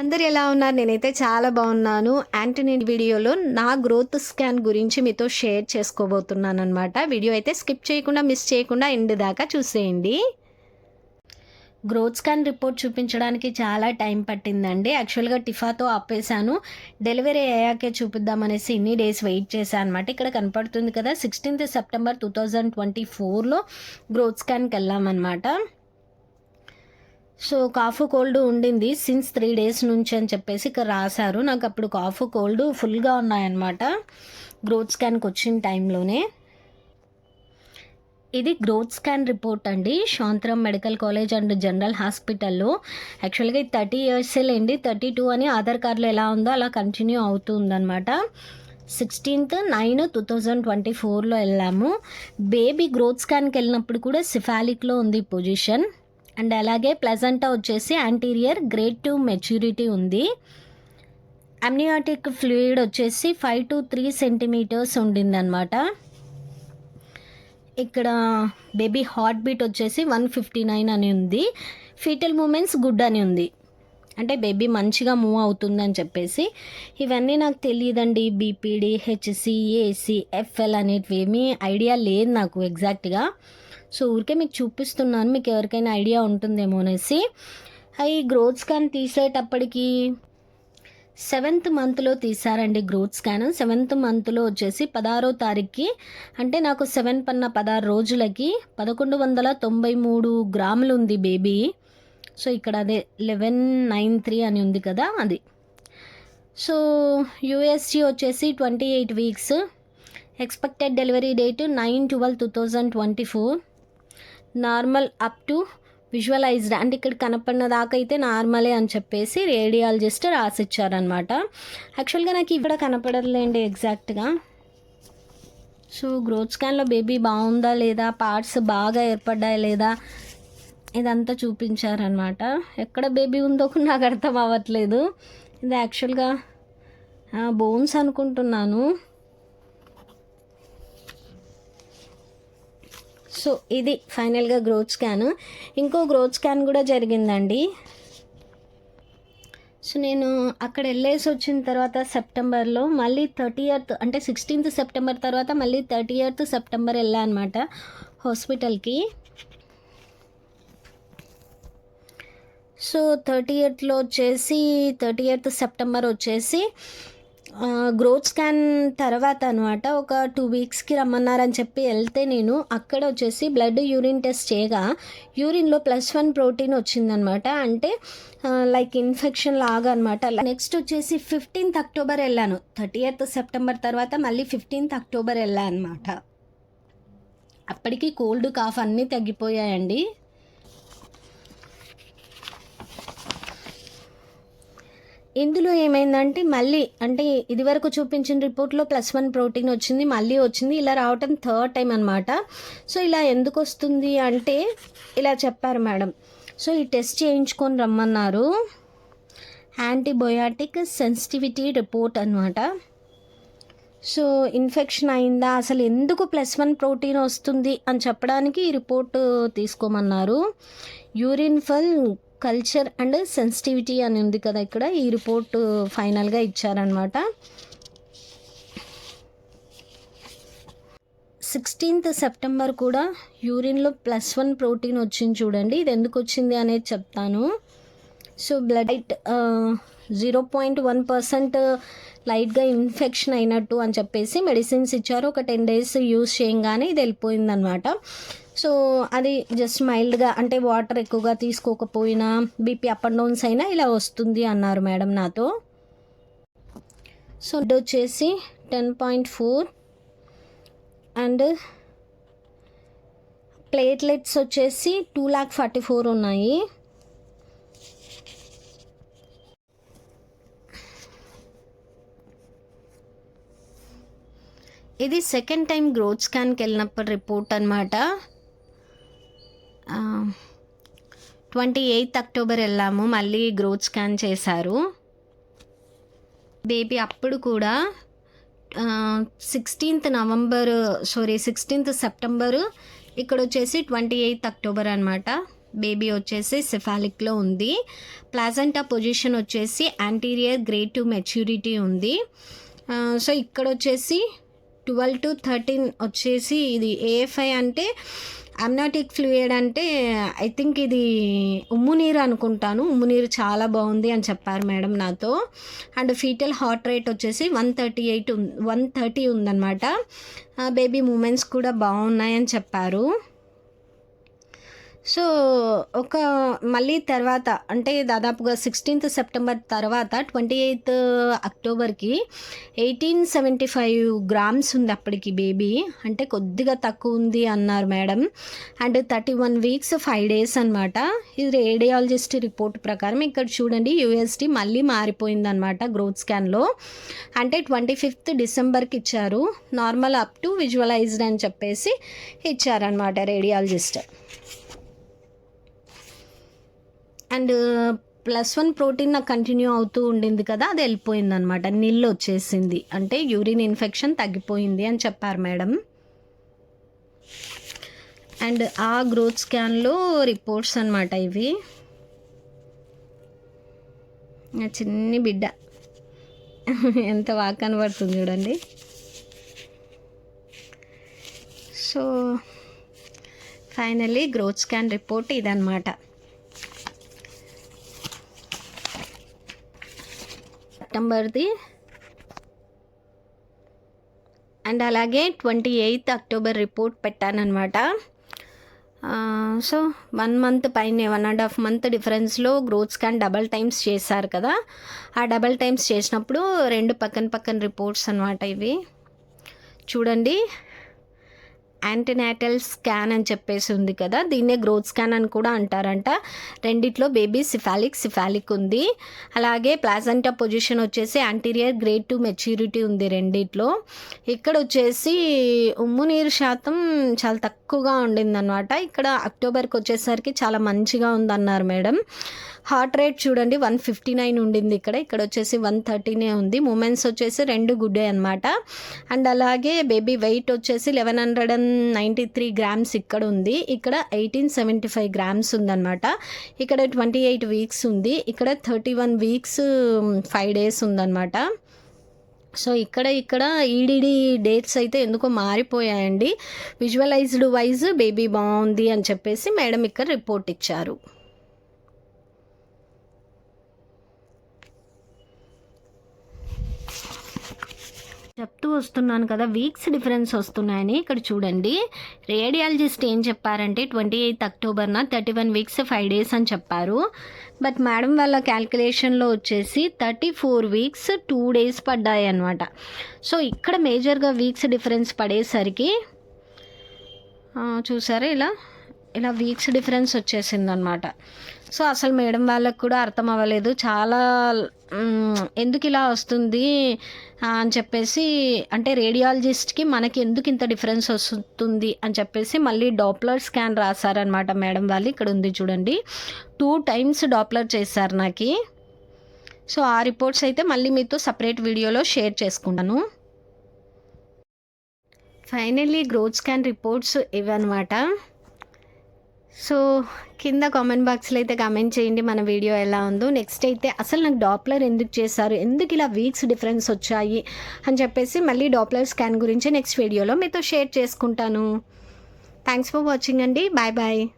అందరు ఎలా ఉన్నారు? నేనైతే చాలా బాగున్నాను. యాంటనీ వీడియోలో నా గ్రోత్ స్కాన్ గురించి మీతో షేర్ చేసుకోబోతున్నాను అనమాట వీడియో అయితే స్కిప్ చేయకుండా మిస్ చేయకుండా ఎండ్ దాకా చూసేయండి. గ్రోత్ స్కాన్ రిపోర్ట్ చూపించడానికి చాలా టైం పట్టిందండి. యాక్చువల్గా టిఫాతో ఆపేశాను. డెలివరీ అయ్యాకే చూపిద్దామనేసి ఇన్ని డేస్ వెయిట్ చేశాను అనమాట ఇక్కడ కనపడుతుంది కదా sixteenth September two thousand twenty ఫోర్లో గ్రోత్ స్కాన్కి వెళ్ళామన్నమాట. సో కాఫ్ కోల్డ్ ఉండింది సిన్స్ త్రీ డేస్ నుంచి అని చెప్పేసి ఇక్కడ రాశారు. నాకు అప్పుడు కాఫ్ కోల్డ్ ఫుల్గా ఉన్నాయన్నమాట. గ్రోత్ స్కాన్కి వచ్చిన టైంలోనే ఇది గ్రోత్ స్కాన్ రిపోర్ట్ అండి. Santharam medical college and general హాస్పిటల్లో యాక్చువల్గా ఇది థర్టీ ఇయర్సే లేండి. థర్టీ టూ అని ఆధార్ కార్డులో ఎలా ఉందో అలా కంటిన్యూ అవుతుందన్నమాట. Sixteenth nine two thousand twenty ఫోర్లో వెళ్ళాము. బేబీ గ్రోత్ స్కాన్కి వెళ్ళినప్పుడు కూడా సిఫాలిక్లో ఉంది పొజిషన్ అండ్ అలాగే ప్లజంటా వచ్చేసి యాంటీరియర్ గ్రేడ్ టు మెచ్యూరిటీ ఉంది. అమ్నియాటిక్ ఫ్లూయిడ్ వచ్చేసి ఫైవ్ టు త్రీ సెంటీమీటర్స్ ఉండిందనమాట ఇక్కడ బేబీ హార్ట్ బీట్ వచ్చేసి వన్ ఫిఫ్టీ నైన్ అని ఉంది. ఫీటల్ మూమెంట్స్ గుడ్ అని ఉంది. అంటే బేబీ మంచిగా మూవ్ అవుతుందని చెప్పేసి. ఇవన్నీ నాకు తెలియదండి. బీపీడీ హెచ్సి ఏసీ ఎఫ్ఎల్ అనేటివి ఏమీ ఐడియా లేదు నాకు ఎగ్జాక్ట్గా. సో ఊరికే మీకు చూపిస్తున్నాను మీకు ఎవరికైనా ఐడియా ఉంటుందేమో అనేసి. అవి గ్రోత్ స్కాన్ తీసేటప్పటికి సెవెంత్ మంత్లో తీసారండి గ్రోత్ స్కాన్ సెవెంత్ మంత్లో వచ్చేసి పదహారో తారీఖుకి అంటే నాకు సెవెన్ పన్న పదహారు రోజులకి పదకొండు వందల తొంభై మూడు గ్రాములు ఉంది బేబీ సో ఇక్కడ అదే లెవెన్ నైన్ త్రీ అని ఉంది కదా అది. సో యూఎస్జీ వచ్చేసి twenty eight weeks expected delivery date nine twelve two thousand twenty four normal up to visualised. అంటే ఇక్కడ కనపడిన దాకా అయితే నార్మలే అని చెప్పేసి రేడియాలజిస్ట్ రాసిచ్చారనమాట యాక్చువల్గా నాకు ఇక్కడ కనపడలేండి ఎగ్జాక్ట్గా. సో గ్రోత్ స్కాన్లో బేబీ బాగుందా లేదా? పార్ట్స్ బాగా ఏర్పడ్డాయి లేదా? ఇదంతా చూపించారనమాట ఎక్కడ బేబీ ఉందో కూడా నాకు అర్థం అవ్వట్లేదు. ఇది యాక్చువల్గా బోన్స్ అనుకుంటున్నాను. సో ఇది ఫైనల్గా గ్రోత్ స్కాన్ ఇంకో గ్రోత్ స్కాన్ కూడా జరిగిందండి. సో నేను అక్కడ వెళ్ళేసి వచ్చిన తర్వాత సెప్టెంబర్లో మళ్ళీ థర్టీ ఎయిత్ అంటే సిక్స్టీన్త్ సెప్టెంబర్ తర్వాత మళ్ళీ థర్టీ ఎయిత్ సెప్టెంబర్ వెళ్ళా అనమాట హాస్పిటల్కి సో థర్టీ ఎయిత్లో వచ్చేసి థర్టీ ఎయిత్ సెప్టెంబర్ వచ్చేసి గ్రోత్ స్కాన్ తర్వాత అనమాట ఒక టూ వీక్స్కి రమ్మన్నారని చెప్పి వెళ్తే నేను అక్కడ వచ్చేసి బ్లడ్ యూరిన్ టెస్ట్ చేయగా యూరిన్లో ప్లస్ వన్ ప్రోటీన్ వచ్చిందనమాట అంటే లైక్ ఇన్ఫెక్షన్ లాగా అనమాట నెక్స్ట్ వచ్చేసి ఫిఫ్టీన్త్ అక్టోబర్ వెళ్ళాను. థర్టీ ఎయిత్ సెప్టెంబర్ తర్వాత మళ్ళీ ఫిఫ్టీన్త్ అక్టోబర్ వెళ్ళాను అనమాట అప్పటికి కోల్డ్ కాఫ్ అన్నీ తగ్గిపోయాయండి. ఇందులో ఏమైందంటే మళ్ళీ అంటే ఇదివరకు చూపించిన రిపోర్ట్లో ప్లస్ వన్ ప్రోటీన్ వచ్చింది మళ్ళీ వచ్చింది ఇలా రావటం థర్డ్ టైం అనమాట సో ఇలా ఎందుకు వస్తుంది అంటే ఇలా చెప్పారు మేడం. సో ఈ టెస్ట్ చేయించుకొని రమ్మన్నారు. యాంటీబయాటిక్ సెన్సిటివిటీ రిపోర్ట్ అనమాట సో ఇన్ఫెక్షన్ అయిందా అసలు ఎందుకు ప్లస్ వన్ ప్రోటీన్ వస్తుంది అని చెప్పడానికి ఈ report తీసుకోమన్నారు. Urine full culture and sensitivity అని ఉంది కదా ఇక్కడ. ఈ రిపోర్ట్ ఫైనల్గా ఇచ్చారనమాట సిక్స్టీన్త్ సెప్టెంబర్ కూడా యూరిన్లో ప్లస్ వన్ ప్రోటీన్ వచ్చింది చూడండి. ఇది ఎందుకు వచ్చింది అనేది చెప్తాను. So blood zero point one percent లైట్గా ఇన్ఫెక్షన్ అయినట్టు అని చెప్పేసి మెడిసిన్స్ ఇచ్చారు. ఒక టెన్ డేస్ యూస్ చేయంగానే ఇది వెళ్ళిపోయిందనమాట సో అది జస్ట్ మైల్డ్గా అంటే వాటర్ ఎక్కువగా తీసుకోకపోయినా బీపీ అప్ అండ్ డౌన్స్ అయినా ఇలా వస్తుంది అన్నారు మేడం నాతో. సో ఇది వచ్చేసి ten point four and platelets వచ్చేసి టూ ల్యాక్ ఫార్టీ ఫోర్ ఉన్నాయి. ఇది సెకండ్ టైం గ్రోత్ స్కాన్కి వెళ్ళినప్పుడు రిపోర్ట్ అనమాట ట్వంటీ ఎయిత్ అక్టోబర్ వెళ్ళాము. మళ్ళీ గ్రోత్ స్కాన్ చేశారు. బేబీ అప్పుడు కూడా sixteenth November sorry sixteenth September ఇక్కడ వచ్చేసి ట్వంటీ ఎయిత్ అక్టోబర్ అనమాట బేబీ వచ్చేసి సిఫాలిక్లో ఉంది. ప్లాజెంటా పొజిషన్ వచ్చేసి యాంటీరియర్ గ్రేడ్ టు మెచ్యూరిటీ ఉంది. సో ఇక్కడ వచ్చేసి ట్వెల్వ్ టు థర్టీన్ వచ్చేసి ఇది ఏఎఫ్ఐ అంటే అమ్నాటిక్ ఫ్లూయిడ్ అంటే ఐ థింక్ ఇది ఉమ్ము నీరు అనుకుంటాను. ఉమ్ము నీరు చాలా బాగుంది అని చెప్పారు మేడం నాతో. అండ్ ఫీటల్ హార్ట్ రేట్ వచ్చేసి one thirty eight one thirty ఉందన్నమాట. బేబీ మూమెంట్స్ కూడా బాగున్నాయని చెప్పారు. సో ఒక మళ్ళీ తర్వాత అంటే దాదాపుగా సిక్స్టీన్త్ సెప్టెంబర్ తర్వాత ట్వంటీ ఎయిత్ అక్టోబర్కి ఎయిటీన్ సెవెంటీ ఫైవ్ గ్రామ్స్ ఉంది అప్పటికి బేబీ. అంటే కొద్దిగా తక్కువ ఉంది అన్నారు madam. And thirty one weeks five days అనమాట ఇది రేడియాలజిస్ట్ రిపోర్ట్ ప్రకారం ఇక్కడ చూడండి యూఎస్డి మళ్ళీ మారిపోయిందనమాట గ్రోత్ స్కాన్లో. అంటే ట్వంటీ ఫిఫ్త్ డిసెంబర్కి ఇచ్చారు. నార్మల్ అప్ టు విజువలైజ్డ్ అని చెప్పేసి ఇచ్చారనమాట radiologist. And plus one protein నాకు కంటిన్యూ అవుతూ ఉండింది కదా అది వెళ్ళిపోయింది అనమాట నీళ్ళు వచ్చేసింది. అంటే యూరిన్ ఇన్ఫెక్షన్ తగ్గిపోయింది అని చెప్పారు మేడం. అండ్ ఆ గ్రోత్ స్కాన్లో రిపోర్ట్స్ అనమాట ఇవి. నా చిన్ని బిడ్డ. ఎంత బాగా కనబడుతుంది చూడండి. So finally growth scan report ఇదనమాట సెప్టెంబర్ది. అండ్ అలాగే ట్వంటీ ఎయిత్ అక్టోబర్ రిపోర్ట్ పెట్టానమాట సో వన్ మంత్ పైన వన్ అండ్ హాఫ్ మంత్ డిఫరెన్స్లో గ్రోత్ స్కాన్ డబల్ టైమ్స్ చేశారు కదా. ఆ డబల్ టైమ్స్ చేసినప్పుడు రెండు పక్కన పక్కన రిపోర్ట్స్ అనమాట ఇవి. చూడండి. యాంటీనాటల్ స్కాన్ అని చెప్పేసి ఉంది కదా దీన్నే గ్రోత్ స్కాన్ అని కూడా అంటారంట. రెండిట్లో బేబీ సిఫాలిక్ సిఫాలిక్ ఉంది. అలాగే ప్లాజెంటా పొజిషన్ వచ్చేసి యాంటీరియర్ గ్రేడ్ టు మెచ్యూరిటీ ఉంది రెండిట్లో. ఇక్కడ వచ్చేసి ఉమ్ము నీరు శాతం చాలా తక్కువగా ఉండిందనమాట ఇక్కడ అక్టోబర్కి వచ్చేసరికి చాలా మంచిగా ఉందన్నారు మేడం. హార్ట్ రేట్ చూడండి వన్ ఫిఫ్టీ నైన్ ఉండింది ఇక్కడ. ఇక్కడ వచ్చేసి వన్ థర్టీనే ఉంది. మూమెంట్స్ వచ్చేసి రెండు గుడ్డే అనమాట అండ్ అలాగే బేబీ వెయిట్ వచ్చేసి eleven hundred and ninety three grams ఇక్కడ ఉంది. ఇక్కడ ఎయిటీన్ సెవెంటీ ఫైవ్ గ్రామ్స్ ఉందన్నమాట. ఇక్కడ ట్వంటీ ఎయిట్ వీక్స్ ఉంది. ఇక్కడ thirty one weeks five days ఉందన్నమాట. సో ఇక్కడ ఇక్కడ ఈడిడి డేట్స్ అయితే ఎందుకో మారిపోయాయండి. విజువలైజ్డ్ వైజ్ బేబీ బాగుంది అని చెప్పేసి మేడం ఇక్కడ రిపోర్ట్ ఇచ్చారు. చెప్తూ వస్తున్నాను కదా వీక్స్ డిఫరెన్స్ వస్తున్నాయని. ఇక్కడ చూడండి రేడియాలజిస్ట్ ఏం చెప్పారంటే twenty eighth అక్టోబర్న thirty one weeks five days అని చెప్పారు. బట్ మేడం వాళ్ళ క్యాల్కులేషన్లో వచ్చేసి thirty four weeks two days పడ్డాయి అనమాట సో ఇక్కడ మేజర్గా వీక్స్ డిఫరెన్స్ పడేసరికి చూసారా ఇలా? ఇలా వీక్స్ డిఫరెన్స్ వచ్చేసింది అనమాట సో అసలు మేడం వాళ్ళకు కూడా అర్థం అవ్వలేదు. చాలా ఎందుకు ఇలా వస్తుంది అని చెప్పేసి అంటే రేడియాలజిస్ట్కి మనకి ఎందుకు ఇంత డిఫరెన్స్ వస్తుంది అని చెప్పేసి మళ్ళీ డాప్లర్ స్కాన్ రాశారనమాట మేడం వాళ్ళు. ఇక్కడ ఉంది చూడండి. టూ టైమ్స్ డాప్లర్ చేశారు నాకు. సో ఆ రిపోర్ట్స్ అయితే మళ్ళీ మీతో సపరేట్ వీడియోలో షేర్ చేసుకుంటాను. ఫైనల్లీ గ్రోత్ స్కాన్ రిపోర్ట్స్ ఇవన్నమాట. సో కింద కామెంట్ బాక్స్లో అయితే కామెంట్ చేయండి మన వీడియో ఎలా ఉందో. నెక్స్ట్ అయితే అసలు నాకు డాప్లర్ ఎందుకు చేశారు? ఎందుకు ఇలా వీక్స్ డిఫరెన్స్ వచ్చాయి? అని చెప్పేసి మళ్ళీ డాప్లర్ స్కాన్ గురించి నెక్స్ట్ వీడియోలో మీతో షేర్ చేసుకుంటాను. థ్యాంక్స్ ఫర్ వాచింగ్ అండి. Bye bye.